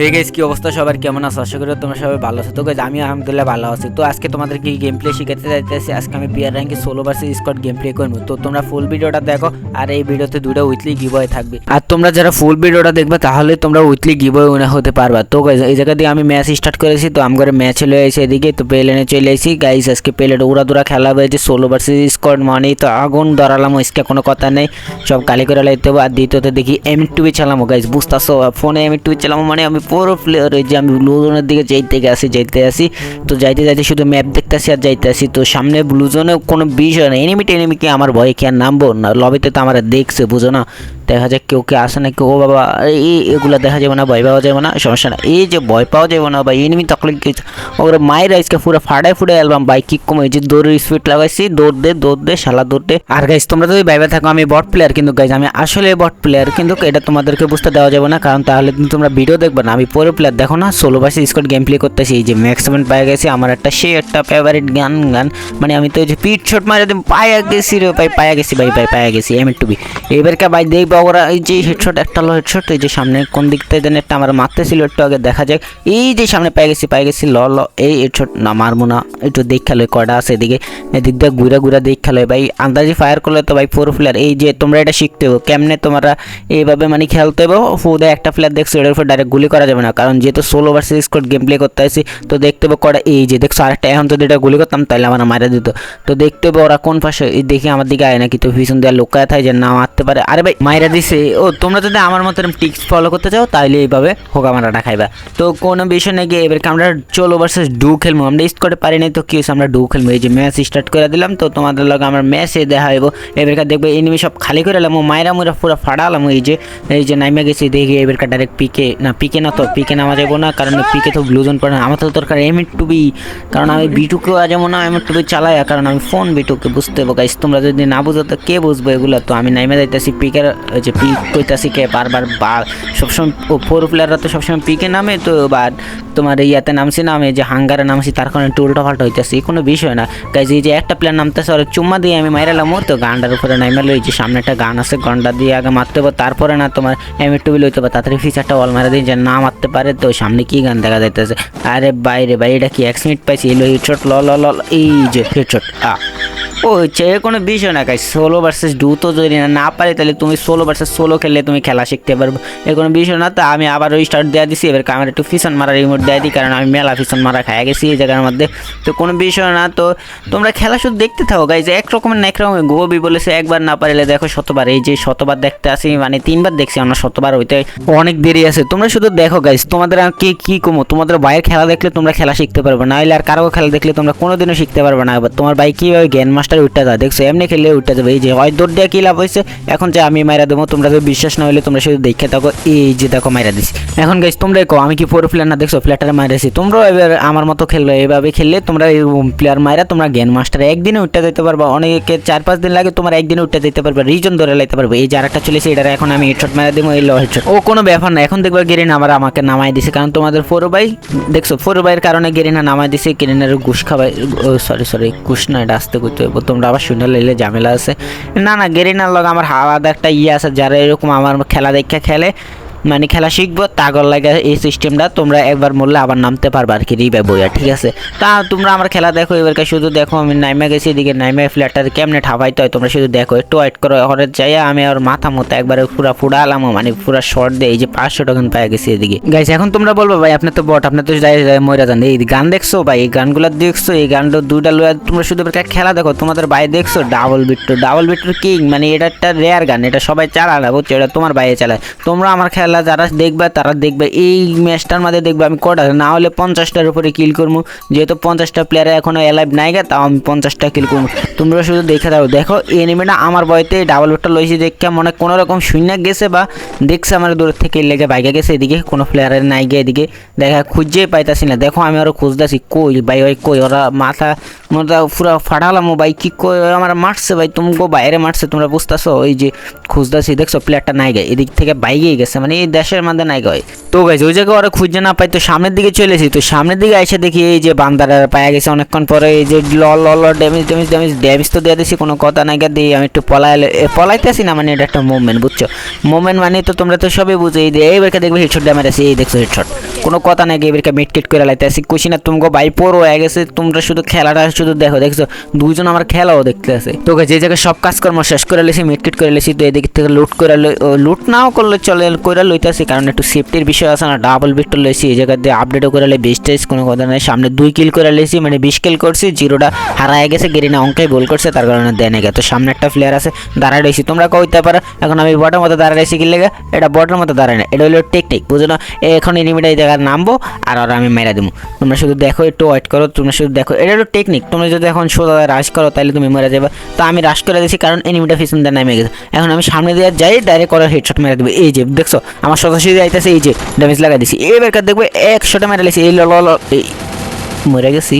Hey guys কি অবস্থা সবার? কেমন আছো? আশা করি তোমরা সবাই ভালো আছো। তো গাইস আমি আলহামদুলিল্লাহ ভালো আছি। তো আজকে তোমাদেরকে গেম প্লে শিখাতে যাইতেছি আজকে আমি পিয়ার র্যাঙ্কে solo versus squad game play করব। তো তোমরা ফুল ভিডিওটা দেখো আর এই ভিডিওতে দুটো উইকলি গিভওয়ে থাকবে। আর তোমরা যারা ফুল ভিডিওটা দেখবে, তাহলে তোমরা উইকলি গিভওয়ে উইনার হতে পারবা। তো গাইস এই জায়গা দিয়ে আমি ম্যাচ স্টার্ট করেছি, তো আমি করে ম্যাচ চলে এসে এদিকে। তো প্লেনে চলে এসেছি। গাইস আজকে প্লেটে উড়া দুরা খেলা হয়েছে সোলো ভার্সেস স্কট মানে তো আগুন। ধরালাম, আজকে কোনো কথা নেই। সব কালি করে লাইতে আর দ্বিতীয়তে দেখি এম টুবি চালামো। গাইস বুঝতেছো? ফোনে এম টুবি চালামো মানে আমি পুরো প্লেয়ার যে আমি ব্লু জোনের দিকে যাইতে আসি যাইতে আসি। তো যাইতে যাইতে শুধু ম্যাপ দেখতে আসি আর যাইতে আসি। তো সামনে ব্লু জোনে কোনো বিষয় না এনিমি টেনিমিকে আমার ভয়ে কি আর নামবো না। লবিতে তো আমার দেখছে, বুঝো না। দেখা যাক কেউ কে আসে না কেউ বাবা, এই এগুলো দেখা যাবে না, ভয় পাওয়া যাবে না, সমস্যা না এই যে ভয় পাওয়া যাবে না, বা এনিমি তখন কি ওগুলো মায়ের আজকে পুরো ফাটায় ফুটে অ্যালবাম বাইক কিক কমে যে দৌড়ের স্পিড লাগাইছি, দৌড় দে দৌড় দে, শালা দৌড় দে। আর গাইজ তোমরা যদি ভাইবা থাকো, আমি বট প্লেয়ার কিন্তু গাইজ আমি আসলে বট প্লেয়ার কিন্তু, এটা তোমাদেরকে বুঝতে দেওয়া যাবে না, কারণ তাহলে তোমরা ভিডিও দেখবে না। আমি পুরো প্লেয়ার দেখো না ষোলো বাসে স্কট গেম প্লে করতেছি, এই যে ম্যাক্সিমাম পায়ে গেছি, আমার একটা সে একটা ফেভারিট গান গান। মানে আমি তো যে পিট শট মারে পায়ে গেছি রে ভাই, পায়ে গেছি ভাই ভাই, পায়ে গেছি এম টু বি এবার এবারকে ভাই দেখব ওরা এই যে হেডশট একটা লো হেডশট এই যে সামনে কোন দিক থেকে যেন একটা আমার মারতেছিল, একটু আগে দেখা যাক। এই যে সামনে পেয়ে গেছি পেয়ে গেছি, ল ল, এই হেডশট না মারবো না, একটু দেখ খেলো কয়টা আছে এদিকে। এদিক দিয়ে ঘুরে ঘুরে দেখ খেলো ভাই, আন্দাজি ফায়ার করলে তো ভাই ফোর প্লেয়ার এই যে তোমরা এটা শিখতে হবে, কেমনে তোমরা এইভাবে মানে খেলতে হবে ফুদে একটা প্লেয়ার দেখছ, এটার উপর ডাইরেক্ট গুলি করা যাবে না। কারণ যেহেতু solo versus squad game play করতে আসি, তো দেখতে হবে কটা এই যে দেখছ আরেকটা, এখন যদি এটা গুলি করতাম তাহলে আমার মারা দিত। তো দেখতে হবে ওরা কোন পাশে দেখি আমার দিকে আয় নাকি, তো ভীষণ দিয়ে লোকায় থাকে যে না মারতে পারে। আরে ভাই, মাইরা দিছে। ও, তোমরা যদি আমার মতো টিক্স ফলো করতে চাও তাহলে এইভাবে হোকা মারাটা খাইবা। তো কোনো বিষয় নেই গিয়ে এবারকে আমরা চলো ভার্সেস ডু খেলব? আমরা করে পারি নাই, তো কি হয়েছে? আমরা ডু খেলব। এই যে ম্যাচ স্টার্ট করে দিলাম, তো তোমাদের লগে আমার ম্যাচে দেখা হইব। এবারকার দেখবে এনিমি সব খালি করে এলাম, ও মায়েরা মুরা পুরো ফাড়ালাম এই যে এই যে নাইমে গেছি, দেখি এবারকার ডাইরেক্ট পিকে না পিকে না তো পিকে নামা যাব না, কারণ পিকে তো ব্লুজন পড়ে না। আমার তো দরকার এম টু বি কারণ আমি বিটুকেও যাব না এম টু বি চালাই কারণ আমি ফোন বিটুকে বুঝতে পারব গাইস তোমরা যদি না বুঝো, তো কে বুঝব এগুলো? তো আমি নাইমে যাইতেছি পিকের যে পিক কইতাছি কে, বারবার, বা, সবসময় ফোর প্লেয়াররা তো সবসময় পিকে নামে, তো বা তোমার ইয়াতে নামছি না আমি যে হাঙ্গারে নামছি তার কারণে একটু উল্টো পাল্টা হইতেছে কোনো বিষয় না। গাইজ এই যে একটা প্লেয়ার নামতেছে ওর চুম্মা দিয়ে আমি মাইরালাম ওর তো গানটার উপরে নাইমালো এই যে সামনে একটা গান আছে গানটা দিয়ে আগে মারতে হবে তারপরে না তোমার এম টু লইতে হবে তাড়াতাড়ি ফিচারটা অল মারা দিন যে না মারতে পারে তো সামনে কি গান দেখা যাইতেছে? আরে বাইরে ভাই এটা কি এক মিনিট পাইছি এলো হেডশট ল ল ল, এই যে হেডশট আ ও, হচ্ছে কোনো বিষয় না গাইজ সোলো ভার্সেস ডু তো যদি না পারি, তাহলে তুমি সোলো ভার্সেস সোলো খেললে তুমি খেলা শিখতে পারবে। এ কোনো বিষয় না, তো আমি আবার ওই স্টার্ট দেওয়া দিছি। এবার আমার একটু ফিশন মারা রিমোট দেওয়া দিই, কারণ আমি মেলা ফিশন মারা খাই গেছি এই জায়গার মধ্যে। তো কোনো বিষয় না, তো তোমরা খেলা শুধু দেখতে থাকো গাইজ এক রকমের না এক রকমের গোবি বলেছে, একবার না পারলে দেখো শতবার। এই যে শতবার দেখতে আসি মানে তিনবার দেখছি আমরা শতবার হইতে অনেক দেরি আছে। তোমরা শুধু দেখো গাইজ তোমাদের কে কি কমো? তোমাদের বাইরের খেলা দেখলে তোমরা খেলা শিখতে পারবে না হলে আর কারও খেলা দেখলে তোমরা কোনোদিনও শিখতে পারবে না। এবার তোমার ভাই কীভাবে জ্ঞান মাস্টার উঠতে যায় দেখছ, এমনি খেললে উঠতে যাবে। এই যে হয় দৌড় দিয়ে কী লাভ হয়েছে? এখন যে আমি মাইরা দেবো, তোমরা যদি বিশ্বাস না হলে তোমরা শুধু দেখে থাকো। এই যে দেখো, মাইরা দিস এখন গাইজ তোমরা কো আমি কি পুরো প্লেয়ার না? দেখছ প্লেয়ারটা মাইরেছি তোমরাও এবার আমার মতো খেলবে এইভাবে খেললে তোমরা প্লেয়ার মাইরা তোমরা জ্ঞান মাস্টার একদিনে উঠতে যেতে পারবা। অনেকে চার পাঁচ দিন লাগে তোমার একদিনে উঠতে যেতে পারবে রিজন ধরে লাইতে পারবে। এই যে আরেকটা চলেছে এটা এখন আমি হেডশট মারা দেবো, এই লো হেডশট ও, কোনো ব্যাপার না। এখন দেখবা গেরিনা আবার আমাকে নামাই দিছে, কারণ তোমাদের ফোর বাই দেখছ ফোর বাইয়ের কারণে গেরিনা নামাই দিছে গেরিনার ঘুষ খাবাই সরি সরি ঘুষ না, এটা আসতে করতে হবে। তোমরা আবার শুনে লাইলে ঝামেলা আছে। না না, গেরিনার লগ আমার আলাদা একটা ইয়ে আছে, যারা এরকম আমার খেলা দেখা খেলে মানে খেলা শিখব তাগর লাগে এই সিস্টেমটা তোমরা একবার মরলে আবার নামতে পারবে আর কি রিবে বইয়া ঠিক আছে? তা তোমরা আমার খেলা দেখো এবারকে শুধু দেখো, আমি নাইমে গেছি, এদিকে নাইমে ফ্ল্যাটটা কেমনে ঠাপাইতে হয় তোমরা শুধু দেখো, একটু ওয়েট করো ওখানে যাই আমি আর মাথা মতো একবারে পুরা ফুড়ালাম মানে পুরা শর্ট দিয়ে এই যে পাঁচশো টাকা পেয়ে গেছি এদিকে। গাইস এখন তোমরা বলব, ভাই, আপনি তো বট আপনি তো যাই মরে যান। এই গান দেখছ, ভাই? এই গানগুলো দেখছ, এই গানটা দুইটা লয়া তোমরা শুধু খেলা দেখো, তোমাদের ভাই দেখছ ডাবল বিট্টু ডাবল বিট্টুর কিং মানে এটা একটা রেয়ার গান, এটা সবাই চালায় না, বুঝছ? এটা তোমার বাইরে চালায়। তোমরা আমার খেলা যারা দেখবে, তারা দেখবে। এই ম্যাচটার মধ্যে দেখবে আমি কটা, না হলে পঞ্চাশটার উপরে কিল করব। যেহেতু পঞ্চাশটা প্লেয়ারে এখনও অ্যালাইভ নাই গে, তাও আমি পঞ্চাশটা কিল করব। তোমরা শুধু দেখে দাও দেখো এনিমিটা আমার বয়তে ডাবল বেটটা লইছি দেখে মনে কোনো রকম শূন্য গেছে বা দেখছে আমার দূর থেকে লেগে বাইকে গেছে এদিকে, কোনো প্লেয়ারের নাই গিয়ে এদিকে। দেখা খুঁজেই পাইতাছি না। দেখো, আমি আরও খুঁজতেছি, কই ভাই, ওই কই? ওরা মাথা মোটা পুরো ফাটালাম ভাই, কি কই? আমার মারছে ভাই তুমি বাইরে মারছে, তোমরা বুঝতেছো? ওই যে খুঁজতেছি, দেখছ প্লেয়ারটা নাই গে, এদিক থেকে বাইকেই গেছে। মানে এই দেশের মধ্যে নাই গয় তো গাইজ ওই জায়গায় ওরা খুঁজে না পাই তো সামনের দিকে চলে চলেছি তো সামনের দিকে এসে দেখি এই যে বান্দারা পায়া গেছে। অনেকক্ষণ পরে এই যে ল ল ল ড্যামেজ ড্যামেজ ড্যামেজ ড্যামেজ তো দিয়ে দিছি কোনো কথা নাই গা দিয়ে আমি একটু পলাইলে এ, পলাইতেছি না মানে এটা একটা মুভমেন্ট বুঝছ? মুভমেন্ট মানে তো তোমরা তো সবই বুঝো এই যে এই বেরকে দেখবে হেডশট ড্যামেজ আছে এই দেখছ হেডশট কোনো কথা নাই এবারকে মিট টিট করে লাইতে আসি। কুশি না, তোমাকে ভাই পর হয়ে গেছে, তোমরা শুধু খেলাটা শুধু দেখো, দেখছ? দুইজন আমার খেলাও দেখতে আছে তোকে যে জায়গায় সব কাজকর্ম শেষ করে লেছি, মিট টিট করে লেছি, তো এদিক থেকে লুট করে লুট নাও করলে চলে করে লইতেছি কারণ একটু সেফটির বিষয় আছে না ডাবল বিট লেছি এই জায়গা দিয়ে আপডেটও করে বেশ টেস্ট, কোনো কথা নাই। সামনে দুই কিল করে লেছি মানে বিশ কিল করছি, জিরোটা হারায় গেছে, গেরিনা অঙ্কাই গোল করছে, তার কারণে দেয় না তো সামনে একটা প্লেয়ার আছে, দাঁড়ায় রয়েছি, তোমরা কইতে পারো, এখন আমি বটের মতো দাঁড়ায় রয়েছি, কি লেগে? এটা বটের মতো দাঁড়ায় না এটা হলো টেকনিক বুঝো না এখন এনিমিটা এই জায়গায় নামবো আর ওরা আমি মেরে দেবো তোমরা শুধু দেখো একটু ওয়েট করো, তোমরা শুধু দেখো। এটা একটু টেকনিক তোমরা যদি এখন সোজা রাশ করো, তাহলে তুমি মেরে যাবে। তো আমি রাশ করে দিয়েছি কারণ এনিমিটা পিছন দিয়ে নামে গেছে। এখন আমি সামনে দিয়ে যাই ডাইরেক্ট করার হেডশট মেরে দেবো। এই যে, দেখছ? আমার সোজাসুজি যাইতেছে এই যে ড্যামেজ লাগাই দিছি। এবার দেখবে একশোটা মেরে লেছি এই লল মরে গেছি।